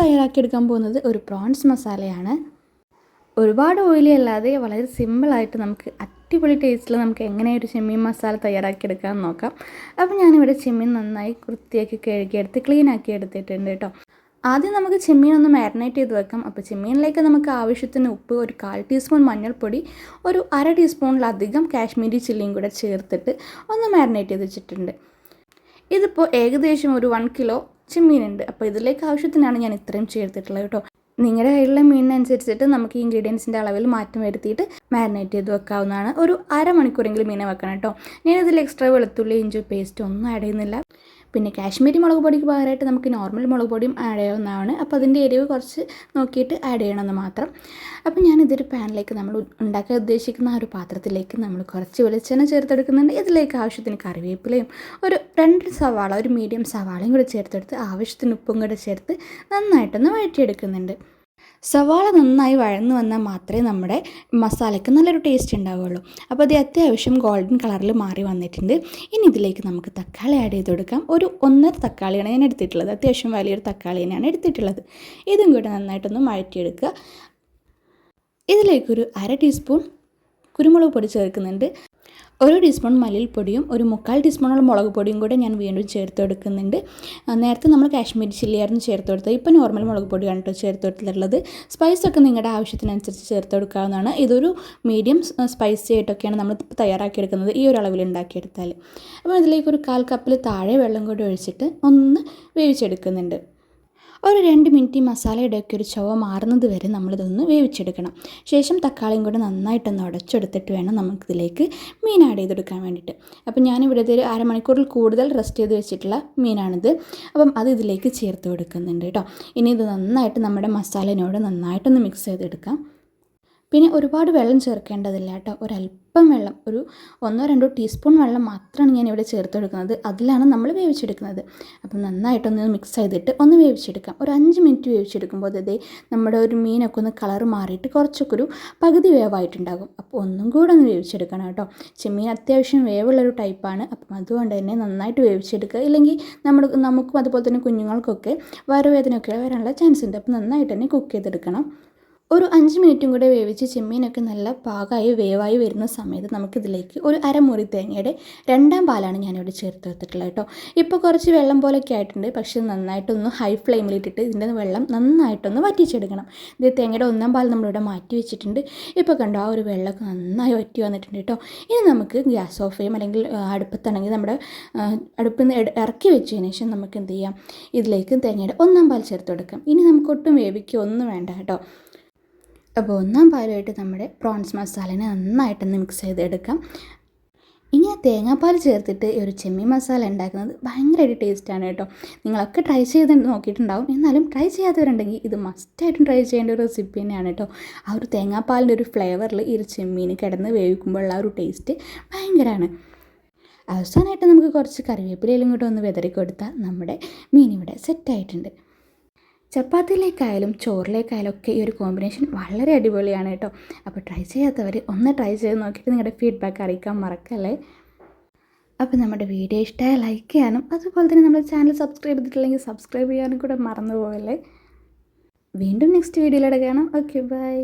തയ്യാറാക്കിയെടുക്കാൻ പോകുന്നത് ഒരു പ്രോൺസ് മസാലയാണ് ഒരുപാട് ഓയിലി അല്ലാതെ വളരെ സിമ്പിളായിട്ട് നമുക്ക് അടിപൊളി ടേസ്റ്റിൽ നമുക്ക് എങ്ങനെ ഒരു ചെമ്മീൻ മസാല തയ്യാറാക്കിയെടുക്കാമെന്ന് നോക്കാം. അപ്പോൾ ഞാനിവിടെ ചെമ്മീൻ നന്നായി വൃത്തിയാക്കി കഴുകിയെടുത്ത് ക്ലീൻ ആക്കി എടുത്തിട്ടുണ്ട് കേട്ടോ ആദ്യം നമുക്ക് ചെമ്മീൻ ഒന്ന് മാരിനേറ്റ് ചെയ്ത് വെക്കാം. അപ്പോൾ ചെമ്മീനിലേക്ക് നമുക്ക് ആവശ്യത്തിന് ഉപ്പ് ഒരു കാൽ ടീസ്പൂൺ മഞ്ഞൾപ്പൊടി ഒരു അര ടീസ്പൂണിലധികം കാശ്മീരി ചില്ലിയും കൂടെ ചേർത്തിട്ട് ഒന്ന് മാരിനേറ്റ് ചെയ്ത് വെച്ചിട്ടുണ്ട്. ഇതിപ്പോൾ ഏകദേശം ഒരു വൺ കിലോ ചെമ്മീനുണ്ട് അപ്പോൾ ഇതിലേക്ക് ആവശ്യത്തിനാണ് ഞാൻ ഇത്രയും ചേർത്തിട്ടുള്ളത് കേട്ടോ. നിങ്ങളുടെ കയ്യിലുള്ള മീനിനനുസരിച്ചിട്ട് നമുക്ക് ഇൻഗ്രീഡിയൻസിന്റെ അളവിൽ മാറ്റം വരുത്തിയിട്ട് മാരിനേറ്റ് ചെയ്ത് വെക്കാവുന്നതാണ്. ഒരു അരമണിക്കൂറെങ്കിലും മീനെ വെക്കണം കേട്ടോ. ഞാനിതിൽ എക്സ്ട്രാ വെളുത്തുള്ളി ഇഞ്ചി പേസ്റ്റ് ഒന്നും ആഡ് ചെയ്യുന്നില്ല. പിന്നെ കാശ്മീരി മുളക് പൊടിക്ക് പകരമായിട്ട് നമുക്ക് നോർമൽ മുളക് പൊടിയും ആഡ് ചെയ്യാവുന്നതാണ്. അപ്പോൾ അതിന്റെ എരിവ് കുറച്ച് നോക്കിയിട്ട് ആഡ് ചെയ്യണമെന്ന് മാത്രം. അപ്പോൾ ഞാനിതൊരു പാനിലേക്ക് നമ്മൾ ഉണ്ടാക്കാൻ ഉദ്ദേശിക്കുന്ന ആ ഒരു പാത്രത്തിലേക്ക് നമ്മൾ കുറച്ച് വെളിച്ചെണ്ണ ചേർത്തെടുക്കുന്നുണ്ട്. ഇതിലേക്ക് ആവശ്യത്തിന് കറിവേപ്പിലയും ഒരു രണ്ട് സവാള ഒരു മീഡിയം സവാളയും കൂടി ചേർത്തെടുത്ത് ആവശ്യത്തിന് ഉപ്പും കൂടെ ചേർത്ത് നന്നായിട്ടൊന്ന് വഴറ്റിയെടുക്കുന്നുണ്ട്. സവാള നന്നായി വഴന്നു വന്നാൽ മാത്രമേ നമ്മുടെ മസാലയ്ക്ക് നല്ലൊരു ടേസ്റ്റ് ഉണ്ടാവുകയുള്ളൂ. അപ്പോൾ അത് അത്യാവശ്യം ഗോൾഡൻ കളറിൽ മാറി വന്നിട്ടുണ്ട്. ഇനി ഇതിലേക്ക് നമുക്ക് തക്കാളി ആഡ് ചെയ്ത് കൊടുക്കാം. ഒരു ഒന്നര തക്കാളിയാണ് ഞാൻ എടുത്തിട്ടുള്ളത്. അത്യാവശ്യം വലിയൊരു തക്കാളി തന്നെയാണ് എടുത്തിട്ടുള്ളത്. ഇതും കൂടെ നന്നായിട്ടൊന്ന് മഴറ്റിയെടുക്കുക ഇതിലേക്കൊരു അര ടീസ്പൂൺ കുരുമുളക് പൊടി ചേർക്കുന്നുണ്ട്. ഒരു ടീസ്പൂൺ മല്ലിപ്പൊടിയും ഒരു മുക്കാൽ ടീസ്പൂണോളം മുളക് പൊടിയും കൂടെ ഞാൻ വീണ്ടും ചേർത്ത് കൊടുക്കുന്നുണ്ട് നേരത്തെ നമ്മൾ കാശ്മീരി ചില്ലിയായിരുന്നു ചേർത്ത് കൊടുത്തത് ഇപ്പോൾ നോർമൽ മുളക് പൊടിയാണ് കേട്ടോ ചേർത്ത് കൊടുത്തിട്ടുള്ളത് സ്പൈസൊക്കെ നിങ്ങളുടെ ആവശ്യത്തിനനുസരിച്ച് ചേർത്ത് കൊടുക്കാവുന്നതാണ് ഇതൊരു മീഡിയം സ്പൈസി ആയിട്ടൊക്കെയാണ് നമ്മൾ തയ്യാറാക്കിയെടുക്കുന്നത് ഈ ഒരു അളവിൽ ഉണ്ടാക്കിയെടുത്താൽ. അപ്പോൾ ഇതിലേക്ക് ഒരു കാൽ കപ്പിൽ താഴെ വെള്ളം കൂടി ഒഴിച്ചിട്ട് ഒന്ന് വേവിച്ചെടുക്കുന്നുണ്ട്. ഒരു രണ്ട് മിനിറ്റ് ഈ മസാലയുടെ ഒക്കെ ഒരു ചുവ മാറുന്നത് വരെ നമ്മളിതൊന്ന് വേവിച്ചെടുക്കണം. ശേഷം തക്കാളിയും കൂടെ നന്നായിട്ടൊന്ന് ഉടച്ചെടുത്തിട്ട് വേണം നമുക്കിതിലേക്ക് മീൻ ആഡ് ചെയ്തെടുക്കാൻ വേണ്ടിയിട്ട്. അപ്പം ഞാനിവിടെ ഒരു അരമണിക്കൂറിൽ കൂടുതൽ റെസ്റ്റ് ചെയ്ത് വെച്ചിട്ടുള്ള മീനാണിത്. അപ്പം അത് ഇതിലേക്ക് ചേർത്ത് കൊടുക്കുന്നുണ്ട് കേട്ടോ. ഇനി ഇത് നന്നായിട്ട് നമ്മുടെ മസാലനോട് നന്നായിട്ടൊന്ന് മിക്സ് ചെയ്തെടുക്കാം. പിന്നെ ഒരുപാട് വെള്ളം ചേർക്കേണ്ടതില്ല കേട്ടോ. ഒരല്പം വെള്ളം ഒരു ഒന്നോ രണ്ടോ ടീസ്പൂൺ വെള്ളം മാത്രമാണ് ഞാൻ ഇവിടെ ചേർത്തെടുക്കുന്നത്. അതിലാണ് നമ്മൾ വേവിച്ചെടുക്കുന്നത്. അപ്പം നന്നായിട്ടൊന്ന് മിക്സ് ചെയ്തിട്ട് ഒന്ന് വേവിച്ചെടുക്കാം. ഒരു അഞ്ച് മിനിറ്റ് വേവിച്ചെടുക്കുമ്പോൾ അതേ നമ്മുടെ ഒരു മീനൊക്കെ ഒന്ന് കളർ മാറിയിട്ട് കുറച്ചൊക്കെ ഒരു പകുതി വേവായിട്ടുണ്ടാകും. അപ്പോൾ ഒന്നും കൂടെ ഒന്ന് വേവിച്ചെടുക്കണം കേട്ടോ. ചെമ്മീൻ അത്യാവശ്യം വേവുള്ളൊരു ടൈപ്പാണ് അപ്പം അതുകൊണ്ട് തന്നെ നന്നായിട്ട് വേവിച്ചെടുക്കുക. ഇല്ലെങ്കിൽ നമ്മൾ നമുക്കും അതുപോലെ തന്നെ കുഞ്ഞുങ്ങൾക്കൊക്കെ വയറുവേദനയൊക്കെ വരാനുള്ള ചാൻസ് ഉണ്ട്. അപ്പോൾ നന്നായിട്ട് തന്നെ കുക്ക് ചെയ്തെടുക്കണം. ഒരു അഞ്ച് മിനിറ്റും കൂടെ വേവിച്ച് ചെമ്മീനൊക്കെ നല്ല പാകമായി വേവായി വരുന്ന സമയത്ത് നമുക്കിതിലേക്ക് ഒരു അരമുറി തേങ്ങയുടെ രണ്ടാം പാലാണ് ഞാനിവിടെ ചേർത്ത് വെച്ചിട്ടുള്ളത് കേട്ടോ. ഇപ്പോൾ കുറച്ച് വെള്ളം പോലെയൊക്കെ ആയിട്ടുണ്ട്. പക്ഷേ നന്നായിട്ടൊന്ന് ഹൈ ഫ്ലെയിമിലിട്ടിട്ട് ഇതിന്റെ വെള്ളം നന്നായിട്ടൊന്ന് വറ്റിച്ചെടുക്കണം. ഇത് തേങ്ങയുടെ ഒന്നാം പാൽ നമ്മളിവിടെ മാറ്റി വെച്ചിട്ടുണ്ട്. ഇപ്പോൾ കണ്ടോ ആ ഒരു വെള്ളമൊക്കെ നന്നായി വറ്റി വന്നിട്ടുണ്ട് കേട്ടോ. ഇനി നമുക്ക് ഗ്യാസ് ഓഫ് ചെയ്യും അല്ലെങ്കിൽ അടുപ്പത്താണെങ്കിൽ നമ്മുടെ അടുപ്പിൽ നിന്ന് ഇറക്കി വെച്ചതിന് ശേഷം നമുക്ക് എന്ത് ചെയ്യാം? ഇതിലേക്ക് തേങ്ങയുടെ ഒന്നാം പാൽ ചേർത്ത് കൊടുക്കാം. ഇനി നമുക്ക് ഒട്ടും വേവിക്കുക ഒന്നും വേണ്ട കേട്ടോ. അപ്പോൾ ഒന്നാം പാലുമായിട്ട് നമ്മുടെ പ്രോൺസ് മസാലനെ നന്നായിട്ടൊന്ന് മിക്സ് ചെയ്തെടുക്കാം. ഇനി ആ തേങ്ങാപ്പാൽ ചേർത്തിട്ട് ഒരു ചെമ്മീൻ മസാല ഉണ്ടാക്കുന്നത് ഭയങ്കരമായിട്ട് ടേസ്റ്റാണ് കേട്ടോ. നിങ്ങളൊക്കെ ട്രൈ ചെയ്ത് നോക്കിയിട്ടുണ്ടാവും. എന്നാലും ട്രൈ ചെയ്യാത്തവരുണ്ടെങ്കിൽ ഇത് മസ്റ്റായിട്ടും ട്രൈ ചെയ്യേണ്ട ഒരു റെസിപ്പി തന്നെയാണ് കേട്ടോ. ആ ഒരു തേങ്ങാപ്പാലിന്റെ ഒരു ഫ്ലേവറിൽ ഈ ഒരു ചെമ്മീൻ കിടന്ന് വേവിക്കുമ്പോഴുള്ള ആ ഒരു ടേസ്റ്റ് ഭയങ്കരമാണ്. അവസാനമായിട്ട് നമുക്ക് കുറച്ച് കറിവേപ്പിലയിലും കൂടെ ഒന്ന് വിതറി കൊടുത്താൽ നമ്മുടെ മീൻ ഇവിടെ സെറ്റായിട്ടുണ്ട് ചപ്പാത്തിയിലേക്കായാലും ചോറിലേക്കായാലും ഒക്കെ ഈ ഒരു കോമ്പിനേഷൻ വളരെ അടിപൊളിയാണ് കേട്ടോ. അപ്പോൾ ട്രൈ ചെയ്യാത്തവർ ഒന്ന് ട്രൈ ചെയ്ത് നോക്കിയിട്ട് നിങ്ങളുടെ ഫീഡ്ബാക്ക് അറിയിക്കാൻ മറക്കല്ലേ? അപ്പോൾ നമ്മുടെ വീഡിയോ ഇഷ്ടമായ ലൈക്ക് ചെയ്യാനും അതുപോലെ തന്നെ നമ്മുടെ ചാനൽ സബ്സ്ക്രൈബ് ചെയ്തിട്ടില്ലെങ്കിൽ സബ്സ്ക്രൈബ് ചെയ്യാനും കൂടെ മറന്നു പോകല്ലേ വീണ്ടും നെക്സ്റ്റ് വീഡിയോയിലൂടെ കാണാം. Okay bye